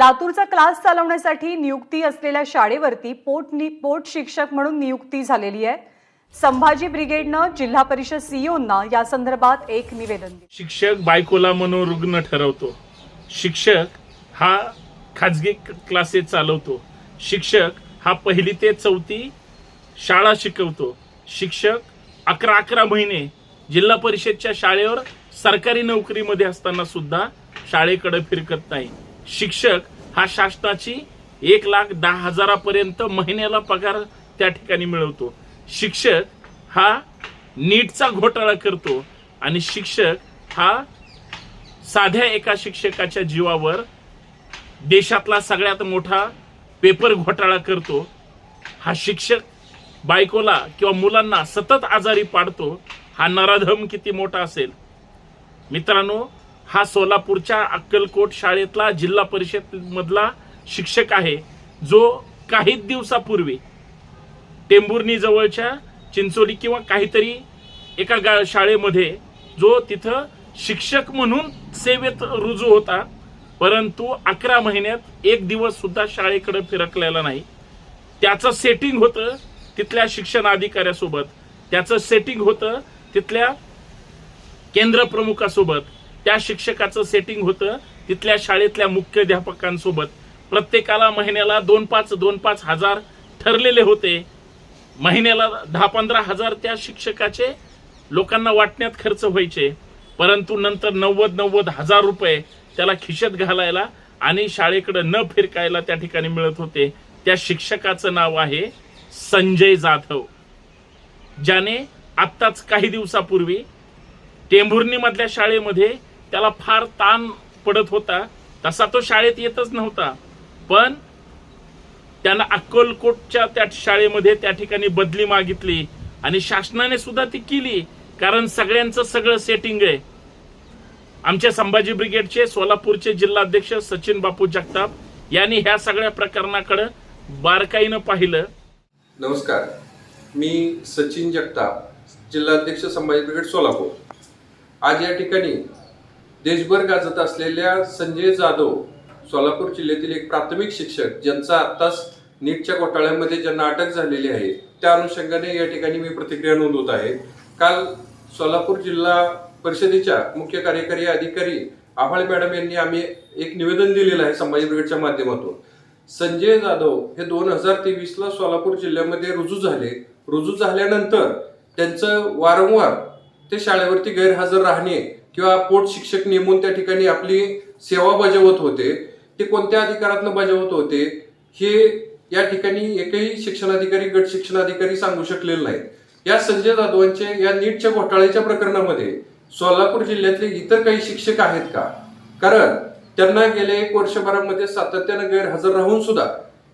लातूरचा क्लास चालवण्यासाठी नियुक्ती असलेल्या शाळेवरती पोट नि पोट शिक्षक म्हणून नियुक्ती झालेली आहे. संभाजी ब्रिगेडनं जिल्हा परिषद सीईओंना या संदर्भात एक निवेदन शिक्षक बायकोला मनोरुग्ण ठरवतो. शिक्षक हा खाजगी क्लासेस चालवतो. शिक्षक हा पहिली ते चौथी शाळा शिकवतो. शिक्षक अकरा अकरा महिने जिल्हा परिषदच्या शाळेवर सरकारी नोकरीमध्ये असताना सुद्धा शाळेकडे फिरकत नाही. शिक्षक हा शासनाची एक लाख दहा हजारापर्यंत महिन्याला पगार त्या ठिकाणी मिळवतो. शिक्षक हा नीटचा घोटाळा करतो आणि शिक्षक हा साध्या एका शिक्षकाच्या जीवावर देशातला सगळ्यात मोठा पेपर घोटाळा करतो. हा शिक्षक बायकोला किंवा मुलांना सतत आजारी पाडतो. हा नराधम किती मोठा असेल. मित्रांनो हा सोलापूरच्या अक्कलकोट शाळेतला जिल्हा परिषद मधला शिक्षक आहे. जो काही दिवसापूर्वी टेंभुर्णी जवळच्या चिंचोली किंवा काहीतरी एका गा शाळेमध्ये जो तिथं शिक्षक म्हणून सेवेत रुजू होता. परंतु अकरा महिन्यात एक दिवस सुद्धा शाळेकडे फिरकलेला नाही. त्याचं सेटिंग होतं तिथल्या शिक्षण अधिकाऱ्यासोबत. त्याचं सेटिंग होतं तिथल्या केंद्र प्रमुखासोबत. त्या शिक्षकाचं सेटिंग होतं तिथल्या शाळेतल्या मुख्याध्यापकांसोबत. प्रत्येकाला महिन्याला दोन पाच दोन पाच हजार ठरलेले होते. महिन्याला दहा पंधरा हजार त्या शिक्षकाचे लोकांना वाटण्यात खर्च व्हायचे. परंतु नंतर नव्वद नव्वद हजार रुपये त्याला खिशत घालायला आणि शाळेकडे न फिरकायला त्या ठिकाणी मिळत होते. त्या शिक्षकाचं नाव आहे संजय जाधव. ज्याने आत्ताच काही दिवसापूर्वी टेंभुर्णीमधल्या शाळेमध्ये त्याला फार ताण पडत होता. तसा तो शाळेत येतच नव्हता. पण त्यानं अक्कलकोटच्या त्या शाळेमध्ये त्या ठिकाणी बदली मागितली आणि शासनाने सुद्धा ती केली कारण सगळ्यांचं सगळं सेटिंग आहे. आमच्या संभाजी ब्रिगेडचे सोलापूरचे जिल्हाध्यक्ष सचिन बापू जगताप यांनी ह्या सगळ्या प्रकरणाकडे बारकाईनं पाहिलं. नमस्कार. मी सचिन जगताप जिल्हाध्यक्ष संभाजी ब्रिगेड सोलापूर. आज या ठिकाणी देशभर गाजत असलेल्या संजय जाधव सोलापूर जिल्ह्यातील एक प्राथमिक शिक्षक ज्यांचा आत्ताच नीटच्या घोटाळ्यामध्ये ज्यांना अटक झालेली आहे त्या अनुषंगाने या ठिकाणी मी प्रतिक्रिया नोंदवत आहे. काल सोलापूर जिल्हा परिषदेच्या मुख्य कार्यकारी अधिकारी आव्हाळे मॅडम यांनी आम्ही एक निवेदन दिलेलं आहे संभाजी ब्रिगेडच्या माध्यमातून. संजय जाधव हे दोन हजार तेवीसला सोलापूर जिल्ह्यामध्ये रुजू झाले. रुजू झाल्यानंतर त्यांचं वारंवार ते शाळेवरती गैरहजर राहणे किंवा पोट शिक्षक नेमून त्या ठिकाणी आपली सेवा बजावत होते ते कोणत्या अधिकारातनं बजावत होते हे या ठिकाणी एकही शिक्षणाधिकारी गट शिक्षणाधिकारी सांगू शकलेले नाहीत. या संजय जाधवांचे या नीटच्या घोटाळ्याच्या प्रकरणामध्ये सोलापूर जिल्ह्यातले इतर काही शिक्षक आहेत का? कारण त्यांना गेल्या एक वर्षभरामध्ये सातत्यानं गैरहजर राहून सुद्धा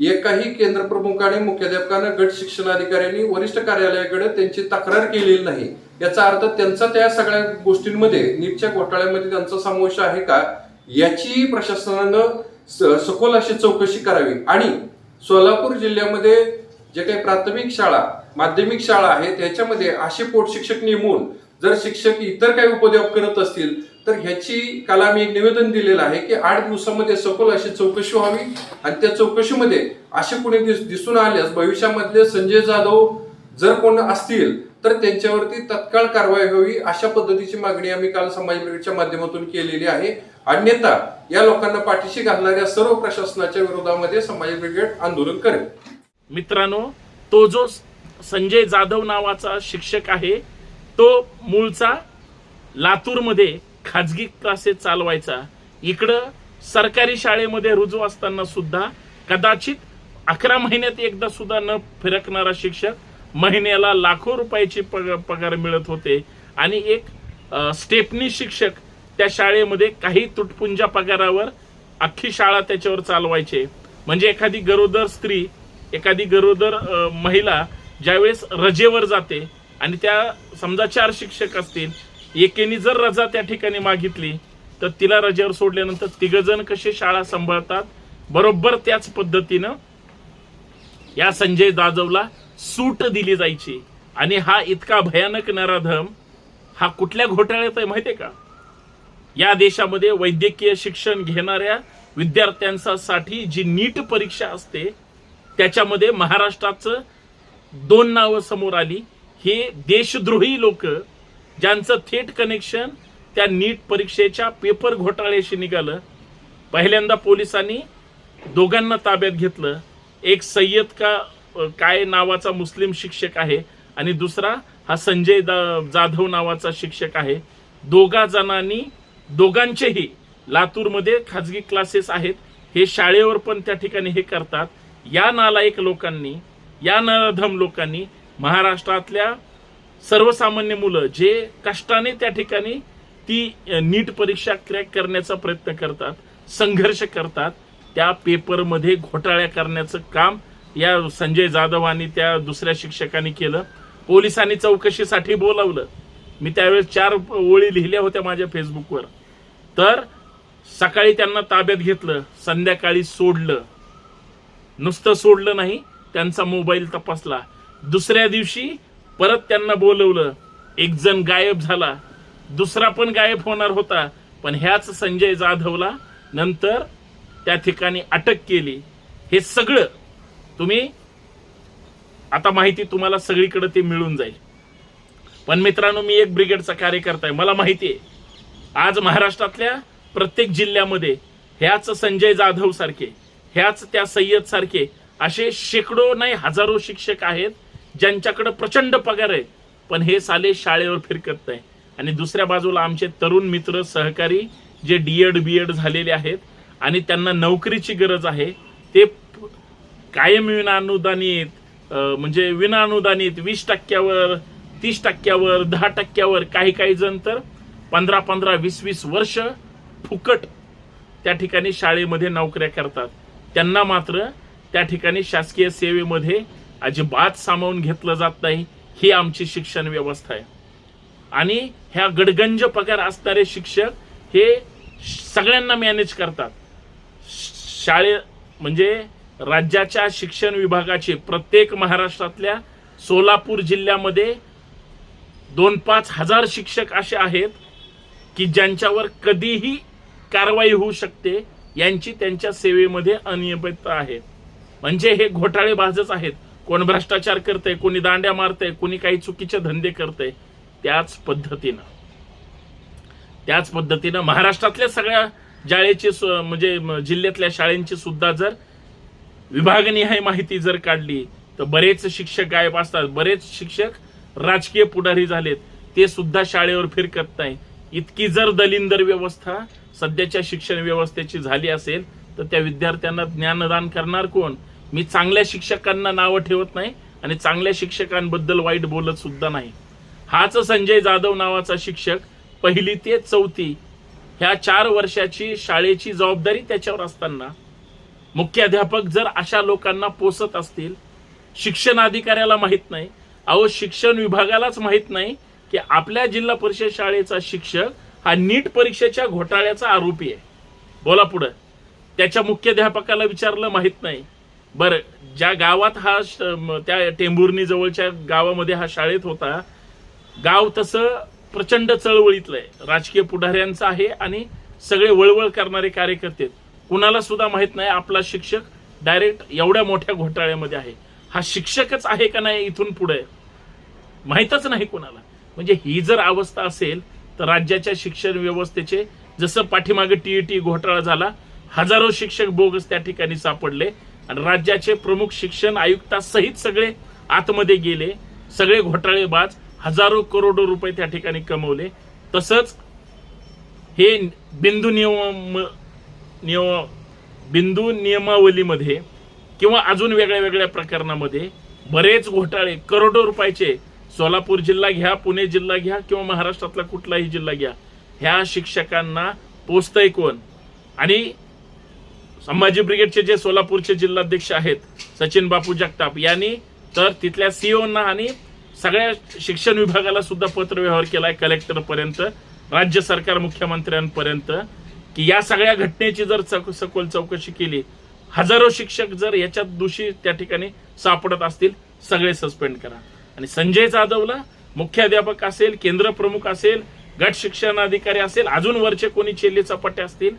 एकाही केंद्र प्रमुखाने मुख्याध्यापकानं गट शिक्षणाधिकाऱ्यांनी वरिष्ठ कार्यालयाकडे त्यांची तक्रार केलेली नाही. याचा अर्थ त्यांचा त्या सगळ्या गोष्टींमध्ये नीटच्या घोटाळ्यामध्ये त्यांचा समावेश आहे का? याची प्रशासनानं स- सखोल अशी चौकशी करावी. आणि सोलापूर जिल्ह्यामध्ये जे काही प्राथमिक शाळा माध्यमिक शाळा आहेत त्याच्यामध्ये असे पोटशिक्षक नेमून जर शिक्षक इतर काही उपद्योग करत असतील तर ह्याची काल आम्ही एक निवेदन दिलेलं आहे की आठ दिवसामध्ये सखोल अशी चौकशी व्हावी. आणि त्या चौकशीमध्ये असे कुणी दिस- दिसून आल्यास भविष्यामधले संजय जाधव जर कोण असतील तर त्यांच्यावरती तत्काळ कारवाई व्हावी अशा पद्धतीची मागणी आम्ही काल समाज ब्रिगेडच्या माध्यमातून केलेली आहे. अन्यथा या लोकांना पाठीशी घालणाऱ्या सर्व प्रशासनाच्या विरोधामध्ये समाज ब्रिगेड आंदोलन करेल. मित्रांनो तो जो संजय जाधव नावाचा शिक्षक आहे तो मूळचा लातूरमध्ये खाजगी क्लासेस चालवायचा. इकडं सरकारी शाळेमध्ये रुजू असताना सुद्धा कदाचित अकरा महिन्यात एकदा सुद्धा न फिरकणारा शिक्षक महिन्याला लाखो रुपयाची पग- पगार मिळत होते. आणि एक स्टेपनी शिक्षक त्या शाळेमध्ये काही तुटपुंजा पगारावर अख्खी शाळा त्याच्यावर चालवायचे. म्हणजे एखादी गरोदर स्त्री एखादी गरोदर महिला ज्यावेळेस रजेवर जाते आणि त्या समजा चार शिक्षक असतील एकेने जर रजा त्या ठिकाणी मागितली तर तिला रजेवर सोडल्यानंतर तिघजण कसे शाळा सांभाळतात? बरोबर त्याच पद्धतीनं या संजय जाधवला सूट दिली जायची. आणि हा इतका भयानक नराधम हा कुठल्या घोटाळ्यात आहे माहितीये का? या देशामध्ये वैद्यकीय शिक्षण घेणाऱ्या विद्यार्थ्यांसाठी जी नीट परीक्षा असते त्याच्यामध्ये महाराष्ट्राचं दोन नावं समोर आली. हे देशद्रोही लोक ज्यांचं थेट कनेक्शन त्या नीट परीक्षेच्या पेपर घोटाळ्याशी निघालं. पहिल्यांदा पोलिसांनी दोघांना ताब्यात घेतलं. एक सय्यद का काय नावाचा मुस्लिम शिक्षक आहे आणि दुसरा हा संजय दा- जाधव नावाचा शिक्षक आहे. दोघा जणांनी दोघांचेही लातूरमध्ये खाजगी क्लासेस आहेत. हे शाळेवर पण त्या ठिकाणी हे करतात. या नालायक लोकांनी या नरधम लोकांनी महाराष्ट्रातल्या सर्वसामान्य मुलं जे कष्टाने त्या ठिकाणी ती नीट परीक्षा क्रॅक करण्याचा प्रयत्न करतात संघर्ष करतात त्या पेपरमध्ये घोटाळ्या करण्याचं काम या संजय जाधव आणि त्या दुसऱ्या शिक्षकांनी केलं. पोलिसांनी चौकशीसाठी बोलावलं. मी त्यावेळेस चार ओळी लिहिल्या होत्या माझ्या फेसबुकवर. तर सकाळी त्यांना ताब्यात घेतलं संध्याकाळी सोडलं. नुसतं सोडलं नाही त्यांचा मोबाईल तपासला. दुसऱ्या दिवशी परत त्यांना बोलवलं एक जण गायब झाला. दुसरा पण गायब होणार होता पण ह्याच संजय जाधवला नंतर त्या ठिकाणी अटक केली. हे सगळं तुम्ही आता माहिती तुम्हाला सगळीकडे ते मिळून जाईल. पण मित्रांनो मी एक ब्रिगेडचा कार्यकर्ता आहे मला माहिती आहे आज महाराष्ट्रातल्या प्रत्येक जिल्ह्यामध्ये ह्याच संजय जाधव सारखे ह्याच त्या सय्यद सारखे असे शेकडो नाही हजारो शिक्षक आहेत ज्यांच्याकडे प्रचंड पगार आहे पण हे साले शाळेवर फिरकत नाही. आणि दुसऱ्या बाजूला आमचे तरुण मित्र सहकारी जे डीएड बीएड झालेले आहेत आणि त्यांना नोकरीची गरज आहे ते कायम विना अनुदानित म्हणजे विना अनुदानित वीस टक्क्यावर तीस टक्क्यावर दहा टक्क्यावर काही काही जण तर पंधरा पंधरा वीस वीस वर्ष फुकट त्या ठिकाणी शाळेमध्ये नोकऱ्या करतात. त्यांना मात्र त्या ठिकाणी शासकीय सेवेमध्ये अजिबात सामावून घेतलं जात नाही. ही आमची शिक्षण व्यवस्था आहे. आणि ह्या गडगंज पगार असणारे शिक्षक हे सगळ्यांना मॅनेज करतात. शाळे म्हणजे राज्याच्या शिक्षण विभागाचे प्रत्येक महाराष्ट्रातल्या सोलापूर जिल्ह्यामध्ये दोन पाच हजार शिक्षक असे आहेत की ज्यांच्यावर कधीही कारवाई होऊ शकते यांची त्यांच्या सेवेमध्ये अनियमितता आहे. म्हणजे हे घोटाळेबाजच आहेत. कोण भ्रष्टाचार करतंय कोणी दांड्या मारतंय कोणी काही चुकीचे धंदे करतंय त्याच पद्धतीनं. त्याच पद्धतीनं महाराष्ट्रातल्या सगळ्या शाळेची म्हणजे जिल्ह्यातल्या शाळेंची सुद्धा जर विभागनिहाय माहिती जर काढली तर बरेच शिक्षक गायब असतात. बरेच शिक्षक राजकीय पुढारी झालेत. ते सुद्धा शाळेवर फिरकत नाही. इतकी जर दलिंदर व्यवस्था सध्याच्या शिक्षण व्यवस्थेची झाली असेल तर त्या विद्यार्थ्यांना ज्ञानदान करणार कोण? मी चांगल्या शिक्षकांना नावं ठेवत नाही आणि चांगल्या शिक्षकांबद्दल वाईट बोलत सुद्धा नाही. हाच संजय जाधव नावाचा शिक्षक पहिली ते चौथी ह्या चार वर्षाची शाळेची जबाबदारी त्याच्यावर असताना मुख्याध्यापक जर अशा लोकांना पोसत असतील शिक्षण अधिकाऱ्याला माहीत नाही अहो शिक्षण विभागालाच माहीत नाही की आपल्या जिल्हा परिषद शाळेचा शिक्षक हा नीट परीक्षेच्या घोटाळ्याचा आरोपी आहे. बोला पुढं. त्याच्या मुख्याध्यापकाला विचारलं माहीत नाही. बरं ज्या गावात हा त्या टेंभुर्णी जवळच्या गावामध्ये हा शाळेत होता गाव तसं प्रचंड चळवळीतलं आहे. राजकीय पुढाऱ्यांचं आहे आणि सगळे वळवळ करणारे कार्यकर्ते आहेत. कुणाला सुद्धा माहीत नाही आपला शिक्षक डायरेक्ट एवढ्या मोठ्या घोटाळ्यामध्ये आहे. हा शिक्षकच आहे का नाही इथून पुढे? माहीतच नाही कुणाला. म्हणजे ही जर अवस्था असेल तर राज्याच्या शिक्षण व्यवस्थेचे जसं पाठीमागे टीईटी घोटाळा झाला हजारो शिक्षक बोगस त्या ठिकाणी सापडले आणि राज्याचे प्रमुख शिक्षण आयुक्तासहित सगळे आतमध्ये गेले सगळे घोटाळेबाज हजारो करोडो रुपये त्या ठिकाणी कमवले. तसंच हे बिंदू नियम नियम बिंदू नियमावलीमध्ये किंवा अजून वेगळ्या वेगळ्या प्रकरणामध्ये बरेच घोटाळे करोडो रुपयाचे सोलापूर जिल्हा घ्या पुणे जिल्हा घ्या किंवा महाराष्ट्रातला कुठलाही जिल्हा घ्या ह्या शिक्षकांना पोचतंय कोण? आणि संभाजी ब्रिगेडचे जे सोलापूरचे जिल्हाध्यक्ष आहेत सचिन बापू जगताप यांनी तर तिथल्या सीओना आणि सगळ्या शिक्षण विभागाला सुद्धा पत्रव्यवहार केलाय कलेक्टरपर्यंत राज्य सरकार मुख्यमंत्र्यांपर्यंत. की या सगळ्या घटनेची जर चक सखोल चौकशी केली हजारो शिक्षक जर याच्यात दोषी त्या ठिकाणी सापडत असतील सगळे सस्पेंड करा. आणि संजय जाधवला मुख्याध्यापक असेल केंद्र प्रमुख असेल गट शिक्षण अधिकारी असेल अजून वरचे कोणी चेल्ले चपाटे असतील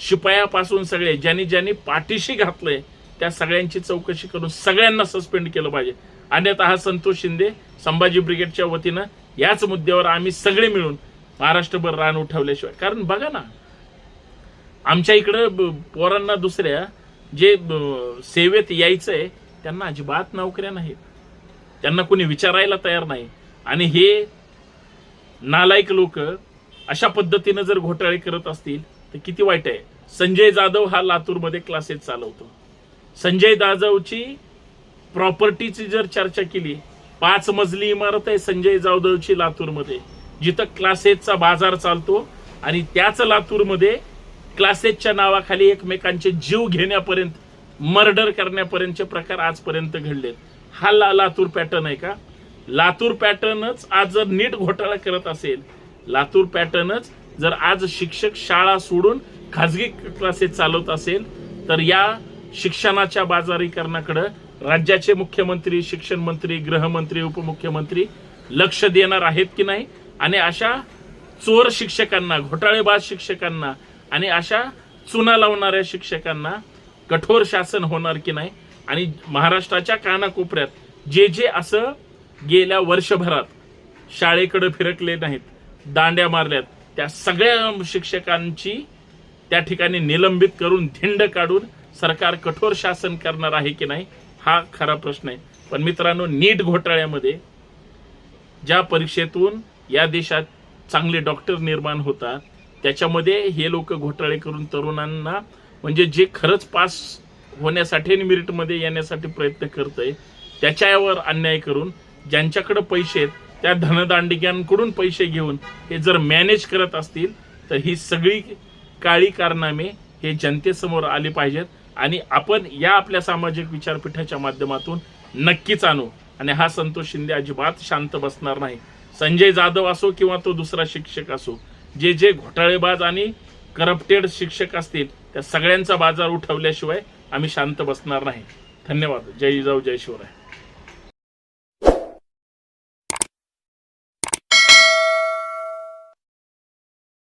शिपायापासून सगळे ज्यांनी ज्यांनी पाठीशी घातलंय त्या सगळ्यांची चौकशी करून सगळ्यांना सस्पेंड केलं पाहिजे. अन्यथा हा संतोष शिंदे संभाजी ब्रिगेडच्या वतीनं याच मुद्द्यावर आम्ही सगळे मिळून महाराष्ट्रभर रान उठवल्याशिवाय कारण बघा ना आमच्या इकडं ब- पोरांना दुसऱ्या जे सेवेत सेवेत यायचंय त्यांना अजिबात नोकऱ्या नाहीत. त्यांना कोणी विचारायला तयार नाही. आणि हे नालायक लोक अशा पद्धतीनं जर घोटाळे करत असतील तर किती वाईट आहे. संजय जाधव हा लातूरमध्ये क्लासेस चालवतो. संजय जाधवची प्रॉपर्टीची जर चर्चा केली पाच मजली इमारत आहे संजय जाधवची लातूरमध्ये. जिथं क्लासेसचा बाजार चालतो आणि त्याच लातूरमध्ये क्लासेसच्या नावाखाली एकमेकांचे जीव घेण्यापर्यंत मर्डर करण्यापर्यंतचे प्रकार आजपर्यंत घडलेत. हा ला लातूर पॅटर्न आहे का? लातूर पॅटर्नच आज जर नीट घोटाळा करत असेल लातूर पॅटर्नच जर आज शिक्षक शाळा सोडून खाजगी क्लासेस चालवत असेल तर या शिक्षणाच्या बाजारीकरणाकडे राज्याचे मुख्यमंत्री शिक्षण मंत्री गृहमंत्री उपमुख्यमंत्री लक्ष देणार आहेत की नाही? आणि अशा चोर शिक्षकांना घोटाळेबाज शिक्षकांना आणि अशा चुना लावणाऱ्या शिक्षकांना कठोर शासन होणार की नाही? आणि महाराष्ट्राच्या कानाकोपऱ्यात जे जे असं गेल्या वर्षभरात शाळेकडे फिरकले नाहीत दांड्या मारल्यात त्या सगळ्या शिक्षकांची त्या ठिकाणी निलंबित करून धिंड काढून सरकार कठोर शासन करणार आहे की नाही हा खरा प्रश्न आहे. पण मित्रांनो नीट घोटाळ्यामध्ये ज्या परीक्षेतून या देशात चांगले डॉक्टर निर्माण होतात त्याच्यामध्ये हे लोक घोटाळे करून तरुणांना म्हणजे जे खरंच पास होण्यासाठी आणि मिरिटमध्ये येण्यासाठी प्रयत्न करतंय त्याच्यावर अन्याय करून ज्यांच्याकडे पैसे आहेत त्या धनदांडिक्यांकडून पैसे घेऊन हे जर मॅनेज करत असतील तर ही सगळी काळी कारनामे हे जनतेसमोर आले पाहिजेत. आणि आपण या आपल्या सामाजिक विचारपीठाच्या माध्यमातून नक्कीच आणू. आणि हा संतोष शिंदे अजिबात शांत बसणार नाही. संजय जाधव असो किंवा तो दुसरा शिक्षक असो जे जे घोटाळेबाज आणि करप्टेड शिक्षक असतील त्या सगळ्यांचा बाजार उठवल्याशिवाय आम्ही शांत बसणार नाही. धन्यवाद. जय जाऊ जय शिवराय.